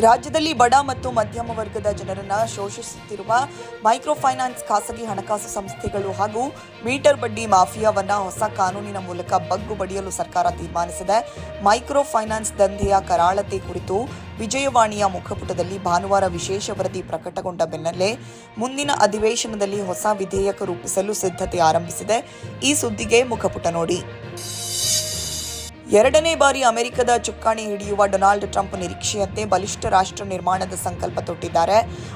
ರಾಜ್ಯದಲ್ಲಿ ಬಡ ಮತ್ತು ಮಧ್ಯಮ ವರ್ಗದ ಜನರನ್ನ ಶೋಷಿಸುತ್ತಿರುವ ಮೈಕ್ರೋ ಫೈನಾನ್ಸ್ ಖಾಸಗಿ ಹಣಕಾಸು ಸಂಸ್ಥೆಗಳು ಹಾಗೂ ಮೀಟರ್ ಬಡ್ಡಿ ಮಾಫಿಯಾವನ್ನ ಹೊಸ ಕಾನೂನಿನ ಮೂಲಕ ಬಗ್ಗು ಬಡಿಯಲು ಸರ್ಕಾರ ತೀರ್ಮಾನಿಸಿದೆ. ಮೈಕ್ರೋ ಫೈನಾನ್ಸ್ ದಂಧೆಯ ಕರಾಳತೆ ಕುರಿತು ವಿಜಯವಾಣಿಯ ಮುಖಪುಟದಲ್ಲಿ ಭಾನುವಾರ ವಿಶೇಷ ವರದಿ ಪ್ರಕಟಗೊಂಡ ಬೆನ್ನಲ್ಲೇ ಮುಂದಿನ ಅಧಿವೇಶನದಲ್ಲಿ ಹೊಸ ವಿಧೇಯಕ ರೂಪಿಸಲು ಸಿದ್ಧತೆ ಆರಂಭಿಸಿದೆ. ಈ ಸುದ್ದಿಗೆ ಮುಖಪುಟ ನೋಡಿ. ಎರಡನೇ ಬಾರಿ ಅಮೆರಿಕದ ಚುಕ್ಕಾಣಿ ಹಿಡಿಯುವ ಡೊನಾಲ್ಡ್ ಟ್ರಂಪ್ ನಿರೀಕ್ಷೆಯಂತೆ ಬಲಿಷ್ಠ ರಾಷ್ಟ್ರ ನಿರ್ಮಾಣದ ಸಂಕಲ್ಪ ತೊಟ್ಟಿದ್ದಾರೆ.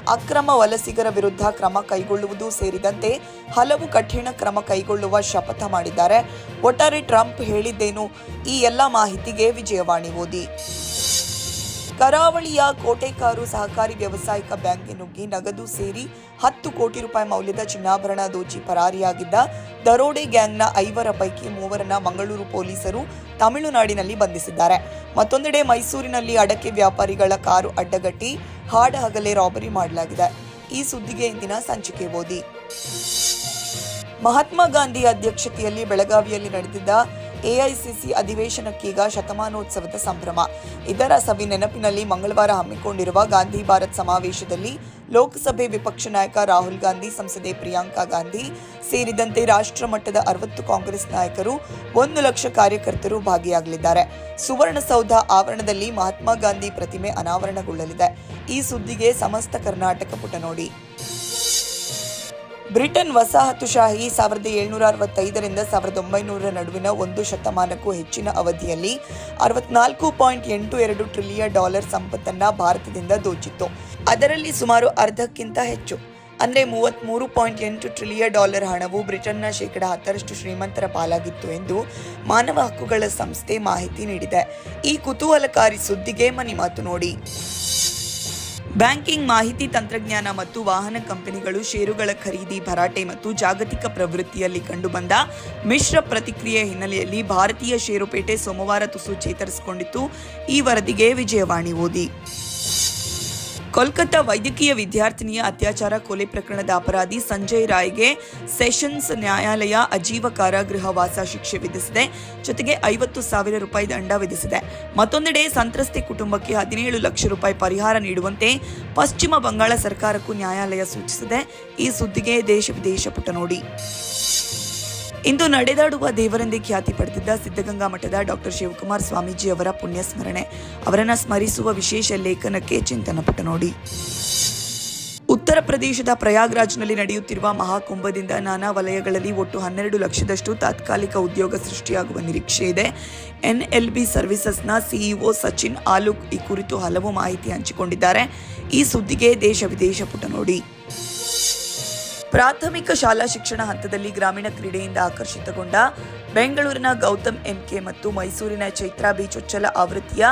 ಅಕ್ರಮ ವಲಸಿಗರ ವಿರುದ್ಧ ಕ್ರಮ ಕೈಗೊಳ್ಳುವುದು ಸೇರಿದಂತೆ ಹಲವು ಕಠಿಣ ಕ್ರಮ ಕೈಗೊಳ್ಳುವ ಶಪಥ ಮಾಡಿದ್ದಾರೆ. ಒಟ್ಟಾರೆ ಟ್ರಂಪ್ ಹೇಳಿದ್ದೇನು? ಈ ಎಲ್ಲ ಮಾಹಿತಿಗೆ ವಿಜಯವಾಣಿ ಓದಿ. ಕರಾವಳಿಯ ಕೋಟೆಕಾರು ಸಹಕಾರಿ ವ್ಯವಸಾಯಿಕ ಬ್ಯಾಂಕ್ಗೆ ನುಗ್ಗಿ ನಗದು ಸೇರಿ ಹತ್ತು ಕೋಟಿ ರೂಪಾಯಿ ಮೌಲ್ಯದ ಚಿನ್ನಾಭರಣ ದೋಚಿ ಪರಾರಿಯಾಗಿದ್ದ ದರೋಡೆ ಗ್ಯಾಂಗ್ನ ಐವರ ಪೈಕಿ ಮೂವರನ್ನ ಮಂಗಳೂರು ಪೊಲೀಸರು ತಮಿಳುನಾಡಿನಲ್ಲಿ ಬಂಧಿಸಿದ್ದಾರೆ. ಮತ್ತೊಂದೆಡೆ ಮೈಸೂರಿನಲ್ಲಿ ಅಡಕೆ ವ್ಯಾಪಾರಿಗಳ ಕಾರು ಅಡ್ಡಗಟ್ಟಿ ಹಾಡ ಹಗಲೇ ರಾಬರಿ ಮಾಡಲಾಗಿದೆ. ಈ ಸುದ್ದಿಗೆ ಇಂದಿನ ಸಂಚಿಕೆ ಓದಿ. ಮಹಾತ್ಮ ಗಾಂಧಿ ಅಧ್ಯಕ್ಷತೆಯಲ್ಲಿ ಬೆಳಗಾವಿಯಲ್ಲಿ ನಡೆದಿದ್ದ ಎಐಸಿಸಿ ಅಧಿವೇಶನಕ್ಕೀಗ ಶತಮಾನೋತ್ಸವದ ಸಂಭ್ರಮ. ಇದರ ಸವಿ ನೆನಪಿನಲ್ಲಿ ಮಂಗಳವಾರ ಹಮ್ಮಿಕೊಂಡಿರುವ ಗಾಂಧಿ ಭಾರತ್ ಸಮಾವೇಶದಲ್ಲಿ ಲೋಕಸಭೆ ವಿಪಕ್ಷ ನಾಯಕ ರಾಹುಲ್ ಗಾಂಧಿ, ಸಂಸದೆ ಪ್ರಿಯಾಂಕಾ ಗಾಂಧಿ ಸೇರಿದಂತೆ ರಾಷ್ಟ್ರ ಮಟ್ಟದ ಅರವತ್ತು ಕಾಂಗ್ರೆಸ್ ನಾಯಕರು, ಒಂದು ಲಕ್ಷ ಕಾರ್ಯಕರ್ತರು ಭಾಗಿಯಾಗಲಿದ್ದಾರೆ. ಸುವರ್ಣಸೌಧ ಆವರಣದಲ್ಲಿ ಮಹಾತ್ಮ ಗಾಂಧಿ ಪ್ರತಿಮೆ ಅನಾವರಣಗೊಳ್ಳಲಿದೆ. ಈ ಸುದ್ದಿಗೆ ಸಮಸ್ತ ಕರ್ನಾಟಕ ಪುಟ ನೋಡಿ. ಬ್ರಿಟನ್ ವಸಾಹತುಶಾಹಿ ಸಾವಿರದ ಏಳ್ನೂರ ಅರವತ್ತೈದರಿಂದ ಸಾವಿರದ ಒಂಬೈನೂರ ನಡುವಿನ ಒಂದು ಶತಮಾನಕ್ಕೂ ಹೆಚ್ಚಿನ ಅವಧಿಯಲ್ಲಿ ಅರವತ್ನಾಲ್ಕು ಪಾಯಿಂಟ್ ಎಂಟು ಎರಡು ಟ್ರಿಲಿಯನ್ ಡಾಲರ್ ಸಂಪತ್ತನ್ನ ಭಾರತದಿಂದ ದೋಚಿತ್ತು. ಅದರಲ್ಲಿ ಸುಮಾರು ಅರ್ಧಕ್ಕಿಂತ ಹೆಚ್ಚು, ಅಂದರೆ ಮೂವತ್ತ್ಮೂರು ಪಾಯಿಂಟ್ ಎಂಟು ಟ್ರಿಲಿಯನ್ ಡಾಲರ್ ಹಣವು ಬ್ರಿಟನ್ನ ಶೇಕಡ ಹತ್ತರಷ್ಟು ಶ್ರೀಮಂತರ ಪಾಲಾಗಿತ್ತು ಎಂದು ಮಾನವ ಹಕ್ಕುಗಳ ಸಂಸ್ಥೆ ಮಾಹಿತಿ ನೀಡಿದೆ. ಈ ಕುತೂಹಲಕಾರಿ ಸುದ್ದಿಗೆ ಮನಿ ಮಾತು ನೋಡಿ. ಬ್ಯಾಂಕಿಂಗ್ ಮಾಹಿತಿ ತಂತ್ರಜ್ಞಾನ ಮತ್ತು ವಾಹನ ಕಂಪನಿಗಳು ಷೇರುಗಳ ಖರೀದಿ, ಭರಾಟೆ ಮತ್ತು ಜಾಗತಿಕ ಪ್ರವೃತ್ತಿಯಲ್ಲಿ ಕಂಡುಬಂದ ಮಿಶ್ರ ಪ್ರತಿಕ್ರಿಯೆ ಹಿನ್ನೆಲೆಯಲ್ಲಿ ಭಾರತೀಯ ಷೇರುಪೇಟೆ ಸೋಮವಾರ ತುಸು ಚೇತರಿಸಿಕೊಂಡಿತ್ತು. ಈ ವರದಿಗೆ ವಿಜಯವಾಣಿ ಓದಿ. ಕೋಲ್ಕತ್ತಾ ವೈದ್ಯಕೀಯ ವಿದ್ಯಾರ್ಥಿನಿಯ ಅತ್ಯಾಚಾರ ಕೊಲೆ ಪ್ರಕರಣದ ಅಪರಾಧಿ ಸಂಜಯ್ ರಾಯ್ಗೆ ಸೆಷನ್ಸ್ ನ್ಯಾಯಾಲಯ ಅಜೀವ ಕಾರಾಗೃಹ ವಾಸ ಶಿಕ್ಷೆ ವಿಧಿಸಿದೆ. ಜೊತೆಗೆ ಐವತ್ತು ಸಾವಿರ ರೂಪಾಯಿ ದಂಡ ವಿಧಿಸಿದೆ. ಮತ್ತೊಂದೆಡೆ ಸಂತ್ರಸ್ತೆ ಕುಟುಂಬಕ್ಕೆ ಹದಿನೇಳು ಲಕ್ಷ ರೂಪಾಯಿ ಪರಿಹಾರ ನೀಡುವಂತೆ ಪಶ್ಚಿಮ ಬಂಗಾಳ ಸರ್ಕಾರಕ್ಕೂ ನ್ಯಾಯಾಲಯ ಸೂಚಿಸಿದೆ. ಈ ಸುದ್ದಿಗೆ ದೇಶ ವಿದೇಶ ಪುಟ ನೋಡಿ. ಇಂದು ನಡೆದಾಡುವ ದೇವರೆಂದೇ ಖ್ಯಾತಿ ಪಡೆದಿದ್ದ ಸಿದ್ಧಗಂಗಾ ಮಠದ ಡಾಕ್ಟರ್ ಶಿವಕುಮಾರ್ ಸ್ವಾಮೀಜಿ ಅವರ ಪುಣ್ಯಸ್ಮರಣೆ. ಅವರನ್ನು ಸ್ಮರಿಸುವ ವಿಶೇಷ ಲೇಖನಕ್ಕೆ ಚಿಂತನ ಪುಟ ನೋಡಿ. ಉತ್ತರ ಪ್ರದೇಶದ ಪ್ರಯಾಗ್ರಾಜ್ನಲ್ಲಿ ನಡೆಯುತ್ತಿರುವ ಮಹಾಕುಂಭದಿಂದ ನಾನಾ ವಲಯಗಳಲ್ಲಿ ಒಟ್ಟು ಹನ್ನೆರಡು ಲಕ್ಷದಷ್ಟು ತಾತ್ಕಾಲಿಕ ಉದ್ಯೋಗ ಸೃಷ್ಟಿಯಾಗುವ ನಿರೀಕ್ಷೆ ಇದೆ. ಎನ್ಎಲ್ಬಿ ಸರ್ವಿಸಸ್ನ ಸಿಇಒ ಸಚಿನ್ ಆಲೂಕ್ ಈ ಕುರಿತು ಹಲವು ಮಾಹಿತಿ ಹಂಚಿಕೊಂಡಿದ್ದಾರೆ. ಈ ಸುದ್ದಿಗೆ ದೇಶ ವಿದೇಶ ಪುಟ ನೋಡಿ. ಪ್ರಾಥಮಿಕ ಶಾಲಾ ಶಿಕ್ಷಣ ಹಂತದಲ್ಲಿ ಗ್ರಾಮೀಣ ಕ್ರೀಡೆಯಿಂದ ಆಕರ್ಷಿತಗೊಂಡ ಬೆಂಗಳೂರಿನ ಗೌತಮ್ ಎಂಕೆ ಮತ್ತು ಮೈಸೂರಿನ ಚೈತ್ರಾ ಬಿ ಚೊಚ್ಚಲ ಆವೃತ್ತಿಯ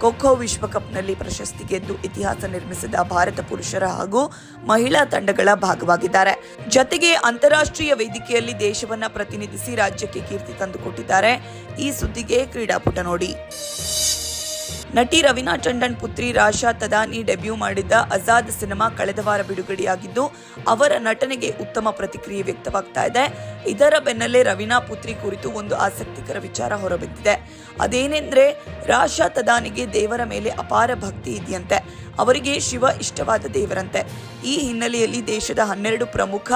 ಖೋಖೋ ವಿಶ್ವಕಪ್ನಲ್ಲಿ ಪ್ರಶಸ್ತಿ ಗೆದ್ದು ಇತಿಹಾಸ ನಿರ್ಮಿಸಿದ ಭಾರತ ಪುರುಷರ ಹಾಗೂ ಮಹಿಳಾ ತಂಡಗಳ ಭಾಗವಾಗಿದ್ದಾರೆ. ಜತೆಗೆ ಅಂತಾರಾಷ್ಟ್ರೀಯ ವೇದಿಕೆಯಲ್ಲಿ ದೇಶವನ್ನ ಪ್ರತಿನಿಧಿಸಿ ರಾಜ್ಯಕ್ಕೆ ಕೀರ್ತಿ ತಂದುಕೊಟ್ಟಿದ್ದಾರೆ. ಈ ಸುದ್ದಿಗೆ ಕ್ರೀಡಾಪುಟ ನೋಡಿ. ನಟಿ ರವೀನಾ ಟಂಡನ್ ಪುತ್ರಿ ರಾಶಾ ತದಾನಿ ಡೆಬ್ಯೂ ಮಾಡಿದ್ದ ಆಜಾದ್ ಸಿನಿಮಾ ಕಳೆದ ವಾರ ಬಿಡುಗಡೆಯಾಗಿದ್ದು, ಅವರ ನಟನೆಗೆ ಉತ್ತಮ ಪ್ರತಿಕ್ರಿಯೆ ವ್ಯಕ್ತವಾಗ್ತಾ ಇದೆ. ಇದರ ಬೆನ್ನಲ್ಲೇ ರವೀನಾ ಪುತ್ರಿ ಕುರಿತು ಒಂದು ಆಸಕ್ತಿಕರ ವಿಚಾರ ಹೊರಬಿದ್ದಿದೆ. ಅದೇನೆಂದ್ರೆ, ರಾಶಾ ತದಾನಿಗೆ ದೇವರ ಮೇಲೆ ಅಪಾರ ಭಕ್ತಿ ಇದೆಯಂತೆ. ಅವರಿಗೆ ಶಿವ ಇಷ್ಟವಾದ ದೇವರಂತೆ. ಈ ಹಿನ್ನೆಲೆಯಲ್ಲಿ ದೇಶದ ಹನ್ನೆರಡು ಪ್ರಮುಖ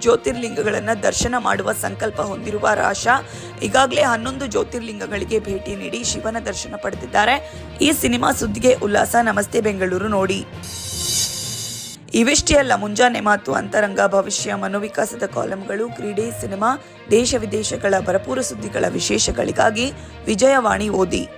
ಜ್ಯೋತಿರ್ಲಿಂಗಗಳನ್ನು ದರ್ಶನ ಮಾಡುವ ಸಂಕಲ್ಪ ಹೊಂದಿರುವ ರಾಶಾ ಈಗಾಗಲೇ ಹನ್ನೊಂದು ಜ್ಯೋತಿರ್ಲಿಂಗಗಳಿಗೆ ಭೇಟಿ ನೀಡಿ ಶಿವನ ದರ್ಶನ ಪಡೆದಿದ್ದಾರೆ. ಈ ಸಿನಿಮಾ ಸುದ್ದಿಗೆ ಉಲ್ಲಾಸ. ನಮಸ್ತೆ, ಬೆಂಗಳೂರು ನೋಡಿ. ಇವಿಷ್ಟೇ ಅಲ್ಲ ಮುಂಜಾನೆ ಮಾತು ಅಂತರಂಗ ಭವಿಷ್ಯ. ಮನೋವಿಕಾಸದ ಕಾಲಂಗಳು, ಕ್ರೀಡೆ, ಸಿನಿಮಾ, ದೇಶ ವಿದೇಶಗಳ ಭರಪೂರ ಸುದ್ದಿಗಳ ವಿಶೇಷಗಳಿಗಾಗಿ ವಿಜಯವಾಣಿ ಓದಿ.